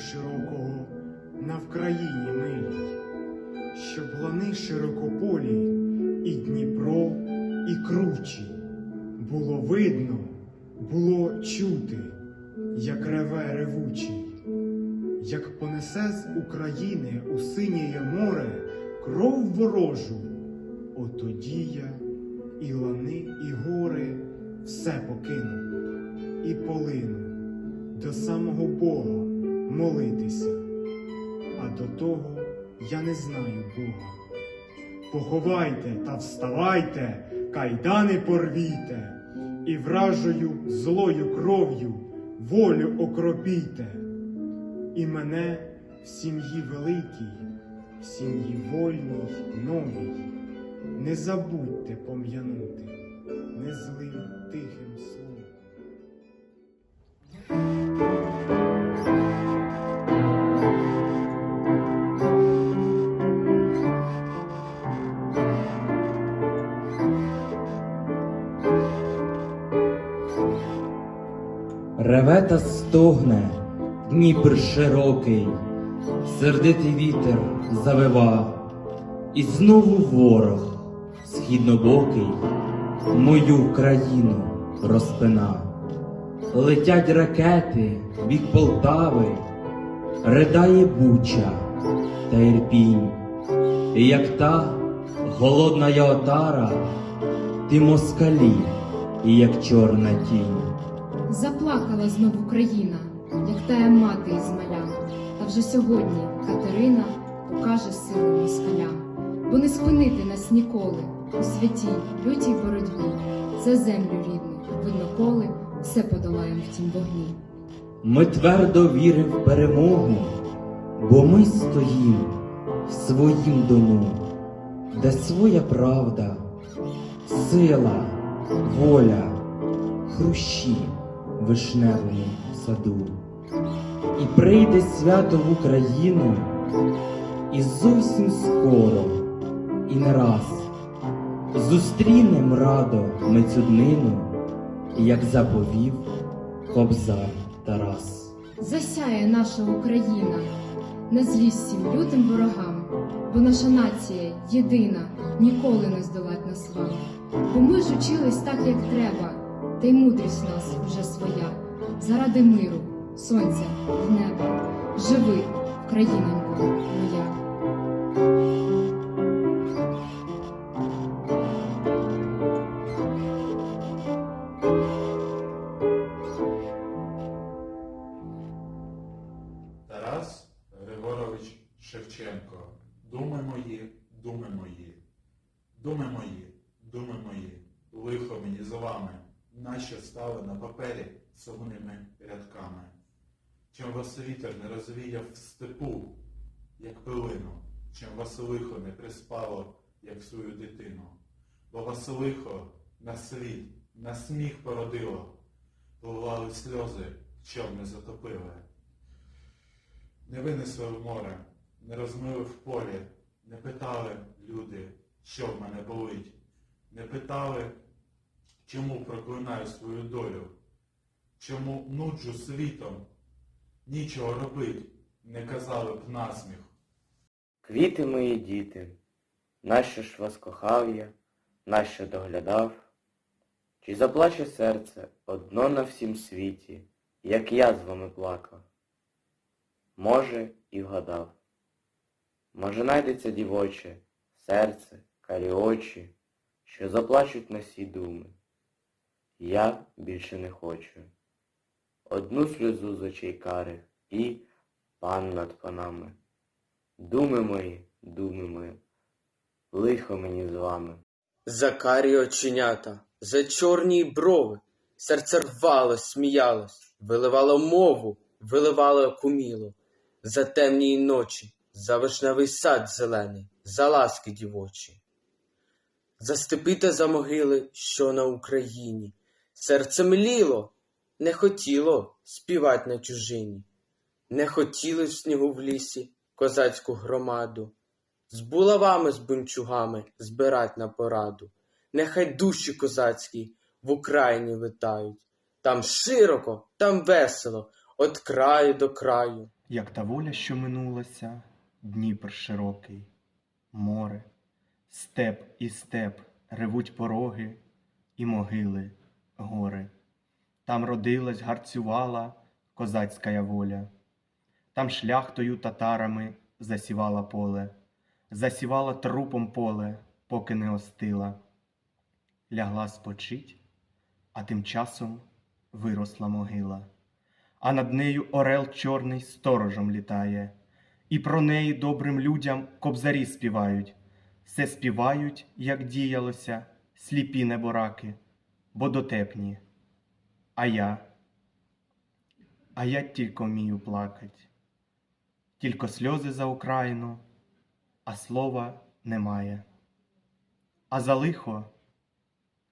широкого на Вкраїні милій, щоб лани широкополі і Дніпро, і кручі було видно, було чути, як реве ревучий, як понесе з України у синє море кров ворожу, отоді я і лани, і гори все покину і полину до самого Бога молитися, а до того я не знаю Бога. Поховайте та вставайте, кайдани порвійте, і вражою злою кров'ю волю окропійте, і мене в сім'ї великій, в сім'ї вольній, новій, не забудьте пом'янути незлим тихим словом. Реве та стогне Дніпр широкий, сердитий вітер завива, і знову ворог східнобокий мою країну розпина. Летять ракети від Полтави, ридає Буча та Ірпінь, і як та голодна я отара, ти москалі, як чорна тінь. Заплакала знов Україна, як тая мати із маля. Та вже сьогодні Катерина покаже силу москаля, бо не спинити нас ніколи у святій лютій боротьбі за землю рідну, видно коли все подолаєм в тім вогні. Ми твердо віримо в перемогу, бо ми стоїм в своїм дому, де своя правда, сила, воля, хрущі вишневому саду. І прийде свято в Україну, і зовсім скоро, і не раз зустрінем радо ми цю днину, як заповів Кобзар Тарас. Засяє наша Україна на злість лютим ворогам, бо наша нація єдина, ніколи не здолать нас вам. Бо ми ж учились так, як треба, та й мудрість нас вже своя. Заради миру, сонця неба. Живи, Українонько моя. Тарас Григорович Шевченко. Думи мої, думи мої, думи мої, думи мої, лихо мені з вами, нащо стали на папері сумними рядками. Чим вас вітер не розвіяв в степу, як пилину, чим вас лихо не приспало, як свою дитину. Бо вас лихо на світ, на сміх породило, Вливали сльози, чом не затопили. Не винесли в море, не розмили в полі, не питали люди, що в мене болить, не питали, чому проклинаю свою долю, чому нуджу світом, нічого робить, не казали б насміх. Квіти мої діти, нащо ж вас кохав я, нащо доглядав? Чи заплаче серце одно на всім світі, як я з вами плакав? Може, і вгадав. Може, найдеться дівоче серце, карі очі, що заплачуть на сі думи. Я більше не хочу. Одну сльозу з очей карих і пан над панами. Думи мої, думи мої, лихо мені з вами. За карі оченята, за чорні брови, серце рвалось, сміялось, виливало мову, виливало куміло, за темні ночі, за вишневий сад зелений, за ласки дівочі. За степи та за могили, що на Україні, серце мліло, не хотіло співать на чужині, не хотіли в снігу в лісі козацьку громаду, з булавами з бунчугами збирать на пораду. Нехай душі козацькі в Україні витають, Там широко, там весело, от краю до краю. Як та воля, що минулася, Дніпр широкий, море, степ і степ ревуть пороги і могили, гори. Там родилась, гарцювала козацька воля, там шляхтою татарами засівала поле, засівала трупом поле, поки не остила. Лягла спочить, а тим часом виросла могила. А над нею орел чорний сторожем літає, і про неї добрим людям кобзарі співають, все співають, як діялося, сліпі небораки, бо дотепні. А я, а я тільки вмію плакать, тільки сльози за Україну, а слова немає. А за лихо,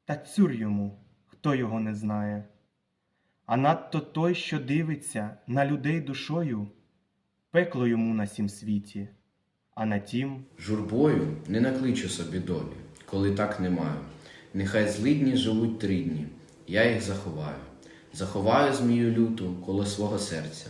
та цюр йому, хто його не знає. А надто той, що дивиться на людей душою, пекло йому на сім світі, а на тім Журбою не накличу собі долі, коли так не маю. Нехай злидні живуть три дні, я їх заховаю. Заховаю змію люту коло свого серця,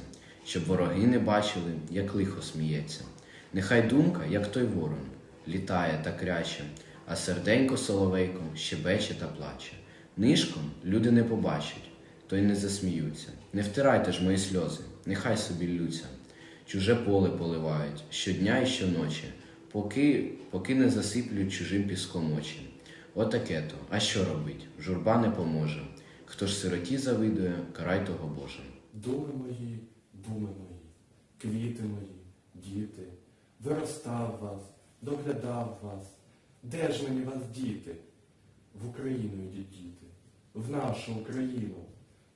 щоб вороги не бачили, як лихо сміється. Нехай думка, як той ворон, літає та кряче, а серденько соловейком щебече та плаче. Нишком люди не побачать, то й не засміються. Не втирайте ж мої сльози, нехай собі ллються. Чуже поле поливають щодня і щоночі, поки, поки не засиплють чужим піском очі. Отаке то, а що робить? Журба не поможе. Хто ж сироті завидує, карай того Боже. Думи мої, думи мої, квіти мої, діти, виростав вас, доглядав вас. Де ж мені вас діти? В Україну йдіть діти, в нашу Україну,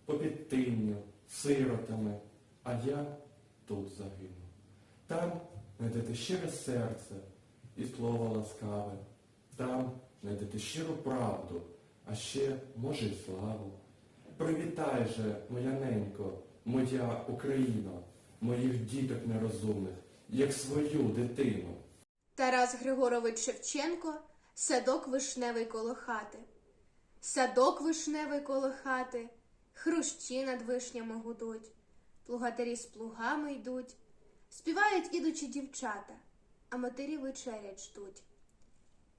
по підтинню, сиротами, а я тут загину. Там знайдете щире серце і слово ласкаве, там знайдете щиру правду, а ще, може, й славу. Привітай же, моя ненько, моя Україно, моїх діток нерозумних, як свою дитину. Тарас Григорович Шевченко Садок вишневий коло хати. Садок вишневий коло хати, хрущі над вишнями гудуть, плугатарі з плугами йдуть, співають ідучі дівчата, а матері вечерять ждуть.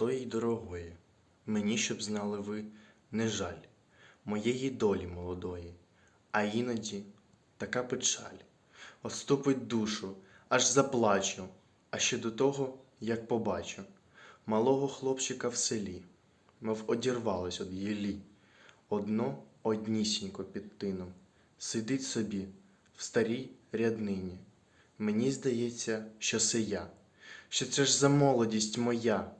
Золотої й дорогої, мені, щоб знали ви, не жаль моєї долі молодої, а іноді така печаль. Оступить душу, аж заплачу, а ще до того, як побачу малого хлопчика в селі, мов одірвалось од єлі. Одно однісінько під тином, сидить собі в старій ряднині. Мені здається, що це я, що це ж за молодість моя.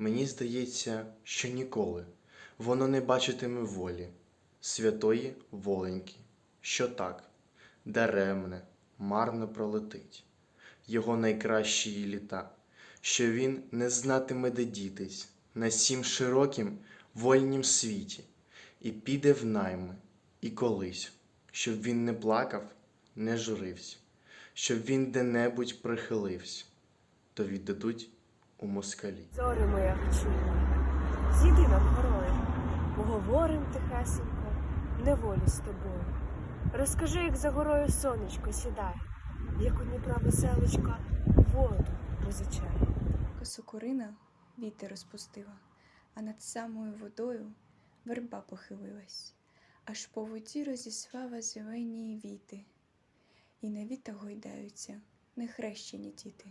Мені здається, що ніколи воно не бачитиме волі, святої воленьки, що так, даремне, марно пролетить. Його найкращі літа, що він не знатиме, де дітись на сім широкім вольнім світі, і піде в найми, і колись, щоб він не плакав, не журився, щоб він де-небудь прихилився, то віддадуть у москалі. Зорі моя чула, зійди над горою, поговорим тихесенько, неволі з тобою. Розкажи, як за горою сонечко сідає, як у Дніпра веселочка воду позичає. Косокурина вітер розпустила, а над самою водою верба похилилась, аж по воді розіслала зелені віти, і на вітах гойдаються нехрещені діти.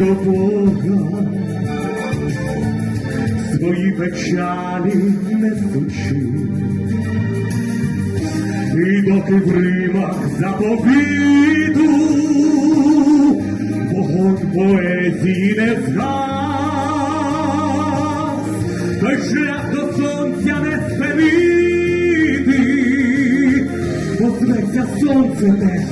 До Бога, свої печалі несучи. І доки в Римах заповіту вогонь поезії не згас, той шлях до сонця не спинити, бо зветься сонце не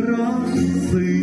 Разы.